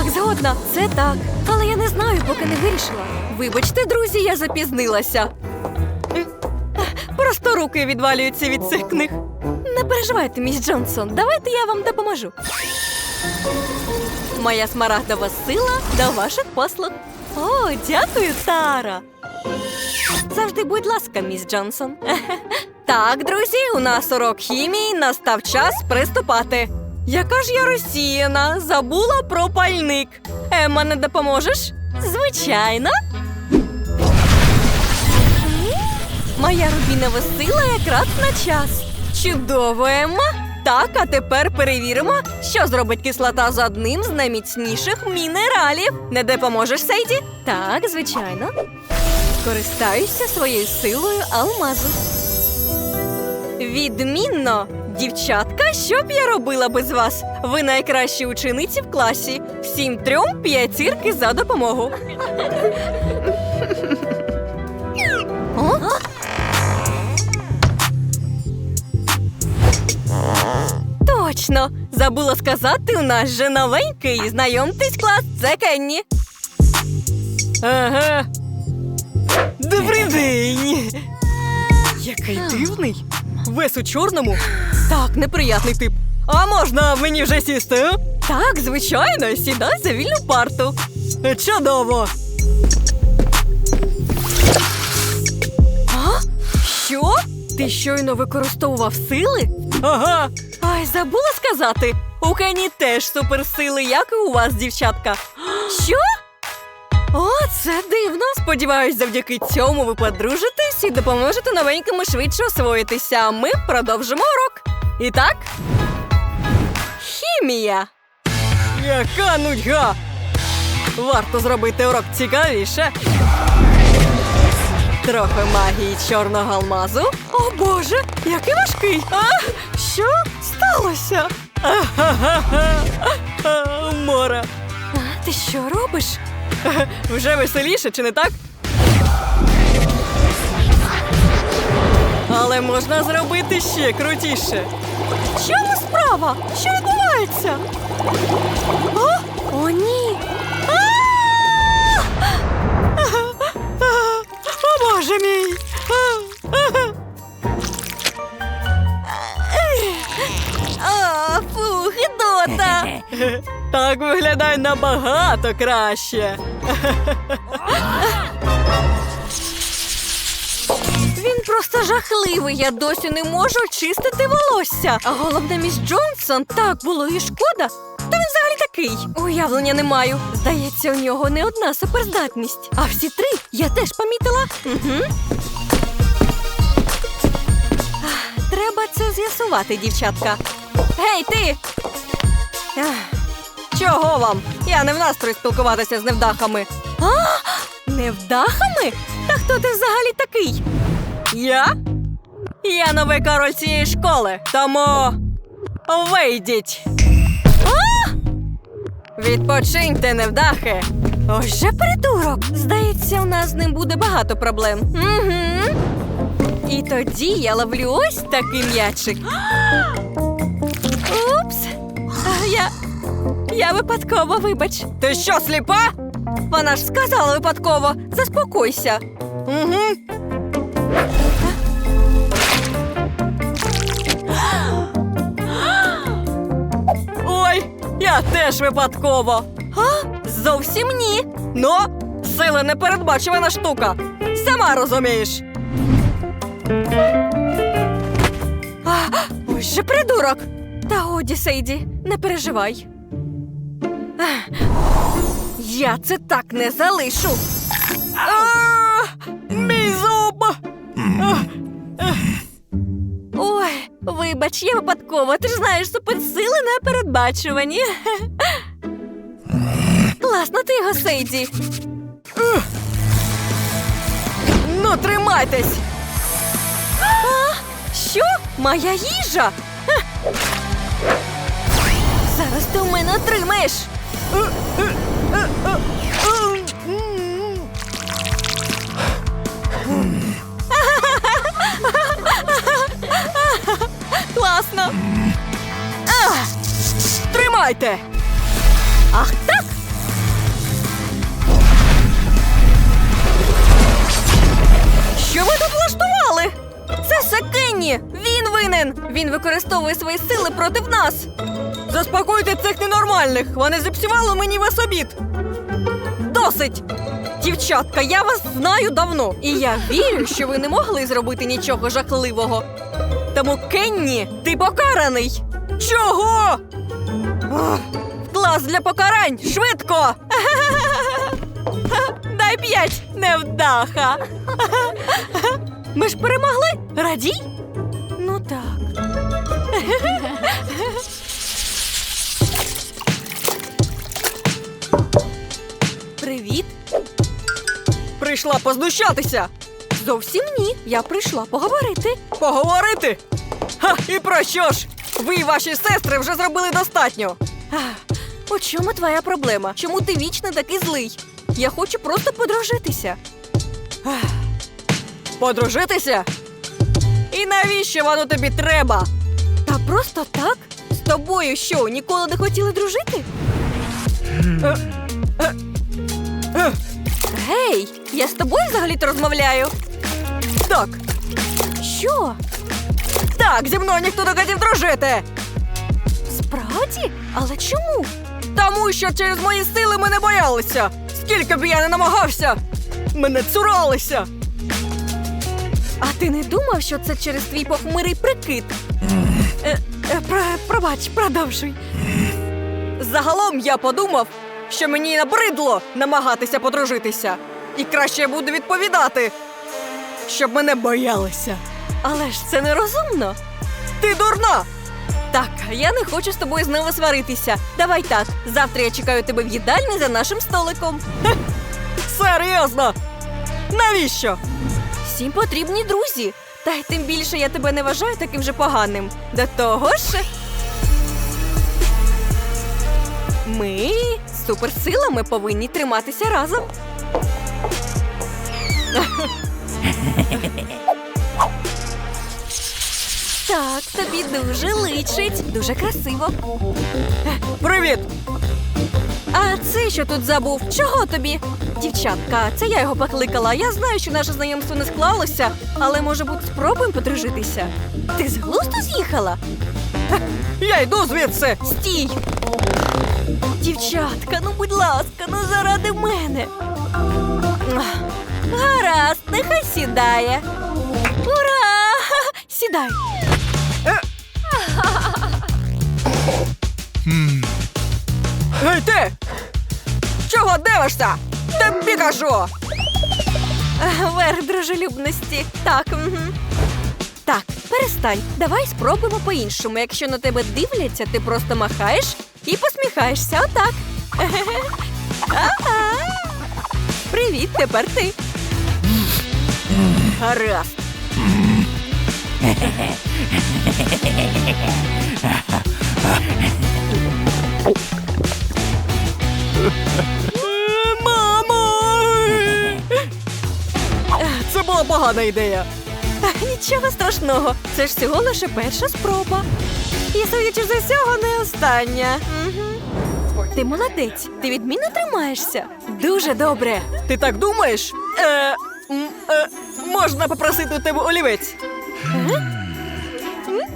Так, згодна, це так. Але я не знаю, поки не вирішила. Вибачте, друзі, я запізнилася. Просто руки відвалюються від цих книг. Не переживайте, міс Джонсон, давайте я вам допоможу. Моя смарагдова сила до ваших послуг. О, дякую, Тара. Завжди, будь ласка, міс Джонсон. Так, друзі, у нас урок хімії, настав час приступати. Яка ж я розсіяна, забула про пальник. Емма, не допоможеш? Звичайно. Моя рубінова сила якраз на час. Чудово, Емма. Так, а тепер перевіримо, що зробить кислота з одним з найміцніших мінералів. Не допоможеш, Сейді? Так, звичайно. Скористаюся своєю силою алмазу. Відмінно! Дівчатка, що б я робила без вас? Ви найкращі учениці в класі. Всім трьом п'ятірки за допомогу. О? Точно! Забула сказати, у нас же новенький. Знайомтесь, клас, це Кенні. Ага. Добрий день. Який дивний. Весь у чорному. Так, неприятний тип. А можна мені вже сісти? Так, звичайно, сідай за вільну парту. Чудово. А? Що? Ти щойно використовував сили? Ага. Ай, забула сказати. У Кені теж суперсили, як і у вас, дівчатка. Що? О, це дивно. Сподіваюсь, завдяки цьому ви подружитесь і допоможете новенькому швидше освоїтися. А ми продовжимо урок. І так. Хімія. Яка нудьга! Варто зробити урок цікавіше. Трохи магії чорного алмазу. О боже, який важкий! А? Що сталося? А, Море. А, ти що робиш? Вже веселіше, чи не так? Але можна зробити ще крутіше. В Чому справа? Що відбувається? О, О ні! О, боже мій! А, фух, Дота! Так виглядає набагато краще. Просто жахливий. Я досі не можу чистити волосся. А головне, міс Джонсон, так було і шкода. Та він взагалі такий. Уявлення не маю. Здається, у нього не одна суперздатність. А всі три я теж помітила. Угу. Треба це з'ясувати, дівчатка. Гей, ти! Чого вам? Я не в настрої спілкуватися з невдахами. А? Невдахами? Та хто ти взагалі такий? Я? Я новий король цієї школи, тому вийдіть. А? Відпочиньте, невдахи. Ось же придурок. Здається, у нас з ним буде багато проблем. Угу. І тоді я ловлю ось такий м'ячик. Упс. А, Я. Я випадково, вибач. Ти що, сліпа? Вона ж сказала випадково. Заспокойся. Угу. Теж випадково. А? Зовсім ні. Ну, сила непередбачувана штука. Сама розумієш. А, ось же придурок. Та годі, Сейді, не переживай. Я це так не залишу. А, Мій зуб! Вибач, я випадково. Ти ж знаєш, суперсили непередбачувані. Класно ти його, Сейді. Ну, тримайтесь. А, що? Моя їжа? Зараз ти у мене отримаєш. класно. А, Тримайте. Ах так. Що ви тут влаштували? Це Сакенні! Він винен! Він використовує свої сили проти нас. Заспокойте цих ненормальних! Вони зіпсували мені вас обід. Досить! Дівчатка, я вас знаю давно, і я вірю, що ви не могли зробити нічого жахливого. Тому Кенні, ти покараний. Чого? Ах, В клас для покарань! Швидко! Дай п'ять, невдаха. Ми ж перемогли? Радій? Ну так. Привіт. Прийшла познущатися. Зовсім ні. Я прийшла поговорити. Поговорити? Ха, і про що ж? Ви і ваші сестри вже зробили достатньо. Ах, У чому твоя проблема? Чому ти вічно такий злий? Я хочу просто подружитися. Ах, Подружитися? І навіщо воно тобі треба? Та просто так? З тобою що, ніколи не хотіли дружити? Е, е, е. Гей, я з тобою взагалі-то розмовляю. Так. Що? Так, зі мною ніхто не хотів дружити. Справді? Але чому? Тому що через мої сили мене боялися. Скільки б я не намагався, мене цуралися. А ти не думав, що це через твій похмурий прикид? Е, е, про, пробач, продовжуй. Загалом я подумав, що мені набридло намагатися подружитися. І краще я буду відповідати, щоб мене боялися. Але ж це нерозумно. Ти дурна! Так, я не хочу з тобою знову сваритися. Давай так. Завтра я чекаю тебе в їдальні за нашим столиком. Серйозно? Навіщо? Всім потрібні друзі. Та й тим більше я тебе не вважаю таким же поганим. До того ж. Ми з суперсилами повинні триматися разом. Тобі дуже личить. Дуже красиво. Привіт! А це що тут забув? Чого тобі? Дівчатка, це я його покликала. Я знаю, що наше знайомство не склалося, але може бути спробуємо подружитися. Ти з глузду з'їхала? Я йду звідси. Стій. Дівчатка, ну будь ласка, ну заради мене. Гаразд, нехай сідає. Ура! Сідай. Чого дивишся? Тобі кажу! Верх дружелюбності. Так. Угу. Так, перестань. Давай спробуємо по-іншому. Якщо на тебе дивляться, ти просто махаєш і посміхаєшся. Отак. Привіт, тепер ти. Гаразд. Погана ідея. Нічого страшного. Це ж всього лише перша спроба. І судячи з усього, не остання. Угу. Ти молодець, ти відмінно тримаєшся. Дуже добре. Ти так думаєш? Е, е, можна попросити у тебе олівець.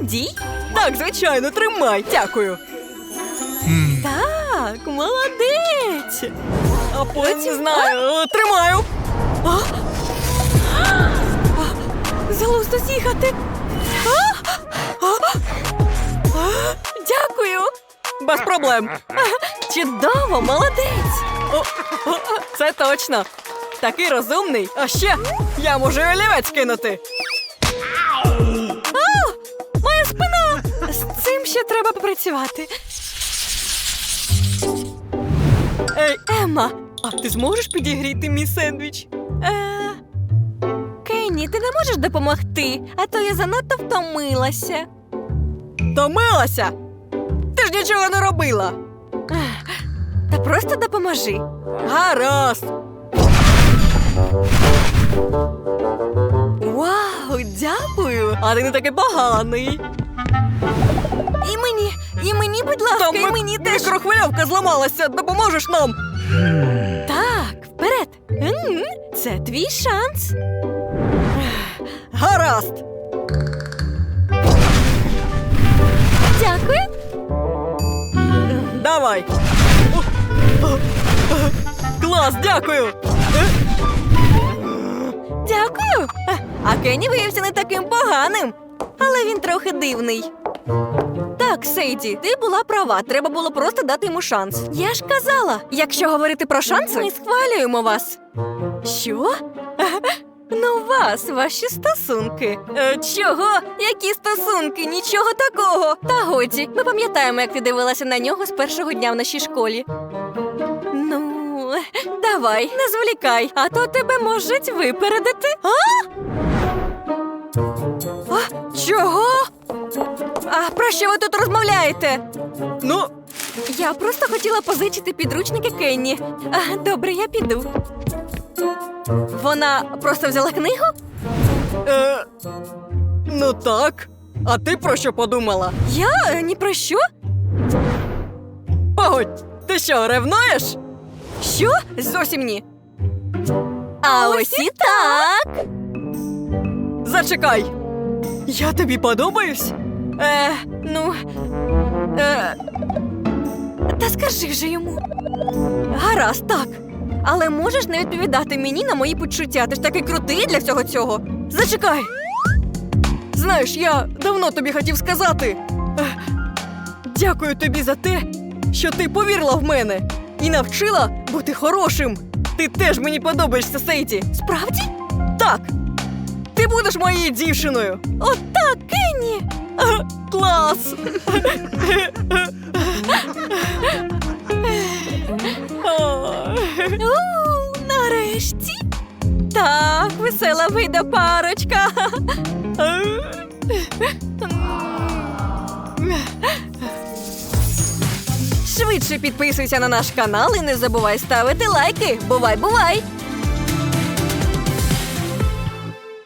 Дій? Так, звичайно, тримай, дякую. Так, молодець. А потім знаю. Тримаю. А? Залузно з'їхати. Дякую. Без проблем. Чудово, молодець. О, о, о, Це точно. Такий розумний. А ще я можу олівець кинути. А, моя спина. З цим ще треба попрацювати. Ей, Емма, а ти зможеш підігріти мій сендвіч? Е... Кенні, ти не можеш допомогти, а то я занадто втомилася. Втомилася? Ти ж нічого не робила. Та просто допоможи. Гаразд. Вау, дякую! А ти не такий поганий. І мені, і мені, будь ласка, і мені теж. Мікрохвильовка зламалася, допоможеш нам. Так, вперед. М, Це твій шанс. Гаразд. Дякую. Давай. Клас, дякую. Дякую. А Кенні виявився не таким поганим, але він трохи дивний. Так, Сейді, ти була права. Треба було просто дати йому шанс. Я ж казала, якщо говорити про шанси, ми схвалюємо вас. Що? Ну, вас, ваші стосунки. Е, чого? Які стосунки? Нічого такого. Та годі, ми пам'ятаємо, як ти дивилася на нього з першого дня в нашій школі. Ну, давай, не зволікай, а то тебе можуть випередити. А? а чого? А про що ви тут розмовляєте? Ну, Я просто хотіла позичити підручники Кенні. А, добре, я піду. Вона просто взяла книгу? е, ну так. А ти про що подумала? Я е, ні про що? Погодь, ти що, ревнуєш? Що? Зовсім ні. А ось і так. Зачекай. Я тобі подобаюсь? Е, ну. Е, та скажи вже йому. Гаразд, так. Але можеш не відповідати мені на мої почуття. Ти ж такий крутий для всього цього. Зачекай. Знаєш, я давно тобі хотів сказати. Дякую тобі за те, що ти повірила в мене і навчила бути хорошим. Ти теж мені подобаєшся, Сейді. Справді? Так. Ти будеш моєю дівчиною. Отак, Кенні. Клас! вийде парочка. Швидше підписуйся на наш канал і не забувай ставити лайки. Бувай, бувай!